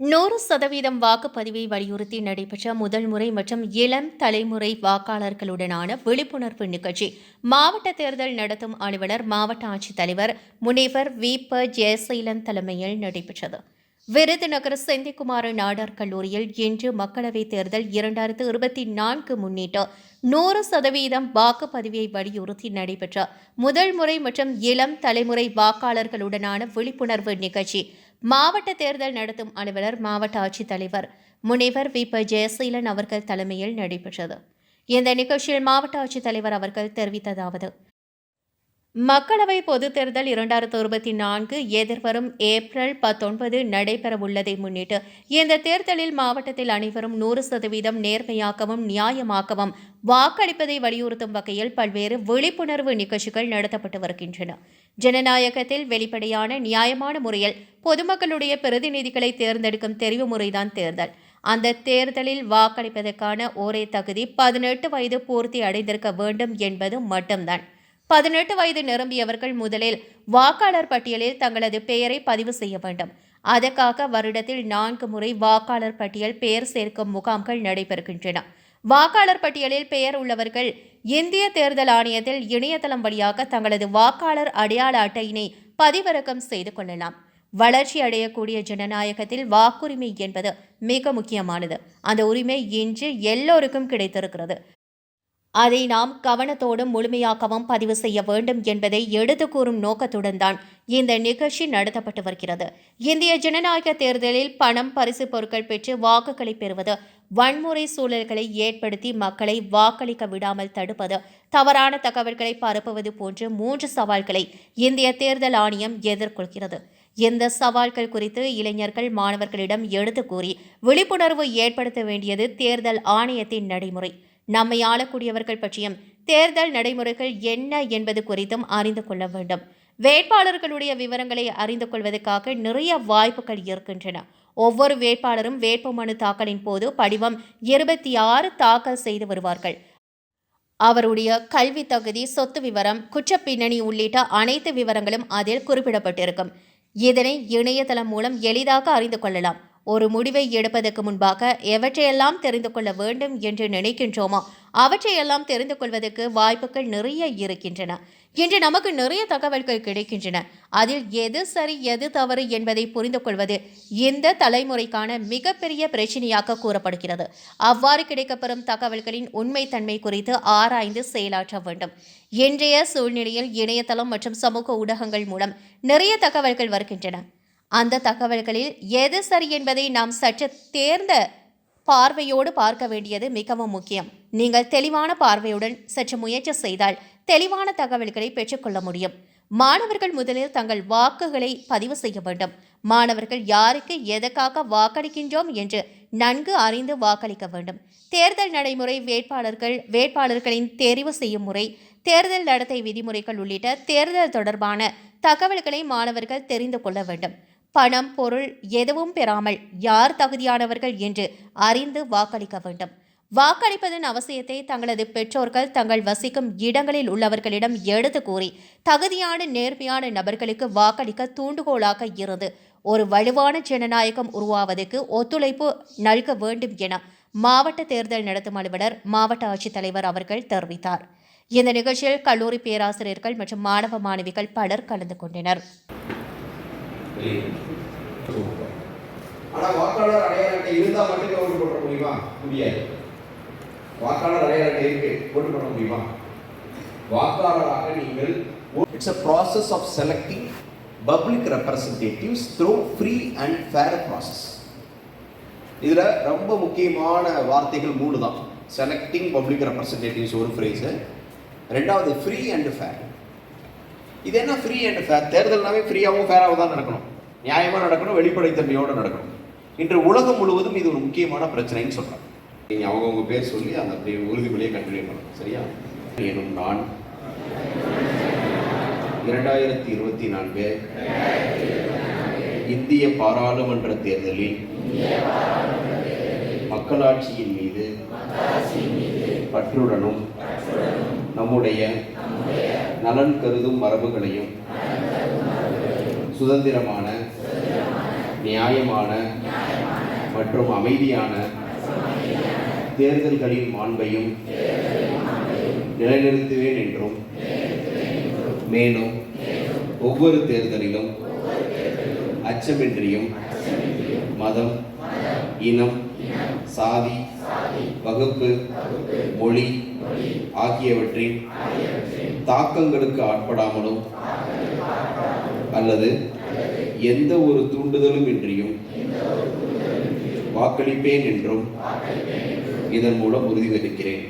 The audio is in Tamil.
நூறு சதவீதம் வாக்குப்பதிவை வலியுறுத்தி நடைபெற்ற முதல் முறை மற்றும் இளம் தலைமுறை வாக்காளர்களுடனான விழிப்புணர்வு நிகழ்ச்சி மாவட்ட தேர்தல் நடத்தும் அலுவலர் மாவட்ட ஆட்சித்தலைவர் முனைவர் வி. ப. ஜெயசீலன் தலைமையில் நடைபெற்றது. விருதுநகர் செந்திக்குமார நாடார் கல்லூரியில் இன்று மக்களவைத் தேர்தல் இரண்டாயிரத்து இருபத்தி நான்கு முன்னிட்டு நூறு சதவீதம் வாக்குப்பதிவை வலியுறுத்தி நடைபெற்ற முதல் முறை மற்றும் இளம் தலைமுறை வாக்காளர்களுடனான விழிப்புணர்வு நிகழ்ச்சி மாவட்ட தேர்தல் நடத்தும் அலுவலர் மாவட்ட ஆட்சித்தலைவர் முனைவர் வி. ப. ஜெயசீலன் அவர்கள் தலைமையில் நடைபெற்றது. இந்த நிகழ்ச்சியில் மாவட்ட ஆட்சித்தலைவர் அவர்கள் தெரிவித்ததாவது மக்களவை பொதுத் தேர்தல் இரண்டாயிரத்து இருபத்தி நான்கு எதிர்வரும் ஏப்ரல் பத்தொன்பது நடைபெறவுள்ளதை முன்னிட்டு இந்த தேர்தலில் மாவட்டத்தில் அனைவரும் நூறு சதவீதம் நேர்மையாகவும் நியாயமாகவும் வாக்களிப்பதை வலியுறுத்தும் வகையில் பல்வேறு விழிப்புணர்வு நிகழ்ச்சிகள் நடத்தப்பட்டு வருகின்றன. ஜனநாயகத்தில் வெளிப்படையான நியாயமான முறையில் பொதுமக்களுடைய பிரதிநிதிகளை தேர்ந்தெடுக்கும் தெரிவு முறைதான் தேர்தல். அந்த தேர்தலில் வாக்களிப்பதற்கான ஒரே தகுதி பதினெட்டு வயது பூர்த்தி அடைந்திருக்க வேண்டும் என்பது மட்டும்தான். பதினெட்டு வயது நிரம்பியவர்கள் முதலில் வாக்காளர் பட்டியலில் தங்களது பெயரை பதிவு செய்ய வேண்டும். அதற்காக வருடத்தில் நான்கு முறை வாக்காளர் பட்டியல் பெயர் சேர்க்கும் முகாம்கள் நடைபெறுகின்றன. வாக்காளர் பட்டியலில் பெயர் உள்ளவர்கள் இந்திய தேர்தல் ஆணையத்தில் இணையதளம் வழியாக தங்களது வாக்காளர் அடையாள அட்டையினை பதிவிறக்கம் செய்து கொள்ளலாம். வளர்ச்சி அடையக்கூடிய ஜனநாயகத்தில் வாக்குரிமை என்பது மிக முக்கியமானது. அந்த உரிமை இன்று எல்லோருக்கும் கிடைத்திருக்கிறது. அதை நாம் கவனத்தோடும் முழுமையாகவும் பதிவு செய்ய வேண்டும் என்பதை எடுத்து கூறும் நோக்கத்துடன் தான் இந்த நிகழ்ச்சி நடத்தப்பட்டு வருகிறது. இந்திய ஜனநாயக தேர்தலில் பணம் பரிசு பொருட்கள் பெற்று வாக்குகளை பெறுவது வன்முறை சூழல்களை ஏற்படுத்தி மக்களை வாக்களிக்க விடாமல் தடுப்பது தவறான தகவல்களை பரப்புவது போன்ற மூன்று சவால்களை இந்திய தேர்தல் ஆணையம் எதிர்கொள்கிறது. இந்த சவால்கள் குறித்து இளைஞர்கள் மாணவர்களிடம் எடுத்து கூறி விழிப்புணர்வு ஏற்படுத்த வேண்டியது தேர்தல் ஆணையத்தின் நடைமுறை. நம்மை ஆளக்கூடியவர்கள் பற்றியும் தேர்தல் நடைமுறைகள் என்ன என்பது குறித்தும் அறிந்து கொள்ள வேண்டும். வேட்பாளர்களுடைய விவரங்களை அறிந்து கொள்வதற்காக நிறைய வாய்ப்புகள் இருக்கின்றன. ஒவ்வொரு வேட்பாளரும் வேட்புமனு தாக்கலின் போது படிவம் இருபத்தி ஆறு தாக்கல் செய்து வருவார்கள். அவருடைய கல்வி தகுதி சொத்து விவரம் குற்றப்பின்னணி உள்ளிட்ட அனைத்து விவரங்களும் அதில் குறிப்பிடப்பட்டிருக்கும். இதனை இணையதளம் மூலம் எளிதாக அறிந்து கொள்ளலாம். ஒரு முடிவை எடுப்பதற்கு முன்பாக எவற்றையெல்லாம் தெரிந்து கொள்ள வேண்டும் என்று நினைக்கின்றோமோ அவற்றையெல்லாம் தெரிந்து கொள்வதற்கு வாய்ப்புகள் நிறைய இருக்கின்றன. இன்று நமக்கு நிறைய தகவல்கள் கிடைக்கின்றன. அதில் எது சரி எது தவறு என்பதை புரிந்து கொள்வது இந்த தலைமுறைக்கான மிகப்பெரிய பிரச்சனையாக கூறப்படுகிறது. அவ்வாறு கிடைக்கப்பெறும் தகவல்களின் உண்மைத்தன்மை குறித்து ஆராய்ந்து செயலாற்ற வேண்டும். இன்றைய சூழ்நிலையில் இணையதளம் மற்றும் சமூக ஊடகங்கள் மூலம் நிறைய தகவல்கள் வருகின்றன. அந்த தகவல்களில் எது சரி என்பதை நாம் சற்று தேர்ந்த பார்வையோடு பார்க்க வேண்டியது மிகவும் முக்கியம். நீங்கள் தெளிவான பார்வையுடன் சற்று முயற்சி செய்தால் தெளிவான தகவல்களை பெற்றுக்கொள்ள முடியும். மாணவர்கள் முதலில் தங்கள் வாக்குகளை பதிவு செய்ய வேண்டும். மாணவர்கள் யாருக்கு எதற்காக வாக்களிக்கின்றோம் என்று நன்கு அறிந்து வாக்களிக்க வேண்டும். தேர்தல் நடைமுறை வேட்பாளர்கள் வேட்பாளர்களின் தெரிவு செய்யும் முறை தேர்தல் நடத்தை விதிமுறைகள் உள்ளிட்ட தேர்தல் தொடர்பான தகவல்களை மாணவர்கள் தெரிந்து கொள்ள வேண்டும். பணம் பொருள் எதுவும் பெறாமல் யார் தகுதியானவர்கள் என்று அறிந்து வாக்களிக்க வேண்டும். வாக்களிப்பதன் அவசியத்தை தங்களது பெற்றோர்கள் தங்கள் வசிக்கும் இடங்களில் உள்ளவர்களிடம் எடுத்து கூறி தகுதியான நேர்மையான நபர்களுக்கு வாக்களிக்க தூண்டுகோலாக இருந்து ஒரு வலுவான ஜனநாயகம் உருவாவதற்கு ஒத்துழைப்பு நல்க வேண்டும் என மாவட்ட தேர்தல் நடத்தும் அலுவலர் மாவட்ட ஆட்சித்தலைவர் அவர்கள் தெரிவித்தார். இந்த நிகழ்ச்சியில் கல்லூரி பேராசிரியர்கள் மற்றும் மாணவ மாணவிகள் பலர் கலந்து கொண்டனர். ஆனால் வாக்காளர் அடையாள அட்டை இருந்தால் மட்டுமே ஓட்டு போட முடியுமா? முடியாது. வாக்காளர் அடையாள அட்டை இருக்கு ஓட்டு போட முடியுமா? வாக்காளராக நீங்கள் it's a process of selecting public representatives through free and fair process இதில் ரொம்ப முக்கியமான வார்த்தைகள் மூணு தான் செலக்டிங் பப்ளிக் ரெப்ரசன்டேட்டிவ்ஸ் ஒரு ஃப்ரேஸு ரெண்டாவது ஃப்ரீ அண்ட் ஃபேர் இது என்ன ஃப்ரீ அண்ட் ஃபேர் தேர்தல்னாவே ஃப்ரீயாகவும் ஃபேராகவும் தான் நடக்கணும். நியாயமாக நடக்கணும் வெளிப்படைத்தன்மையோடு நடக்கணும். இன்று உலகம் முழுவதும் இது ஒரு முக்கியமான பிரச்சனைன்னு சொல்கிறேன் நீங்கள் அவங்கவுங்க பேர் சொல்லி அந்த அப்படியே உறுதிமொழியை கண்டினியூ பண்ணணும். சரியா? எனும் நான் இரண்டாயிரத்தி இருபத்தி நான்கு இந்திய பாராளுமன்ற தேர்தலில் மக்களாட்சியின் மீது பற்றுடனும் நம்முடைய நலன் கருதும் மரபுகளையும் சுதந்திரமான நியாயமான மற்றும் அமைதியான தேர்தல்களின் மாண்பையும் நிலைநிறுத்துவேன் என்றும் மேலும் ஒவ்வொரு தேர்தலிலும் அச்சமின்றியும் மதம் இனம் சாதி வகுப்பு மொழி ஆகியவற்றின் தாக்கங்களுக்கு ஆட்படாமலும் அல்லது எந்த ஒரு தூண்டுதலும் இன்றியும் வாக்களிப்பேன் என்றும் இதன் மூலம் உறுதியளிக்கிறேன்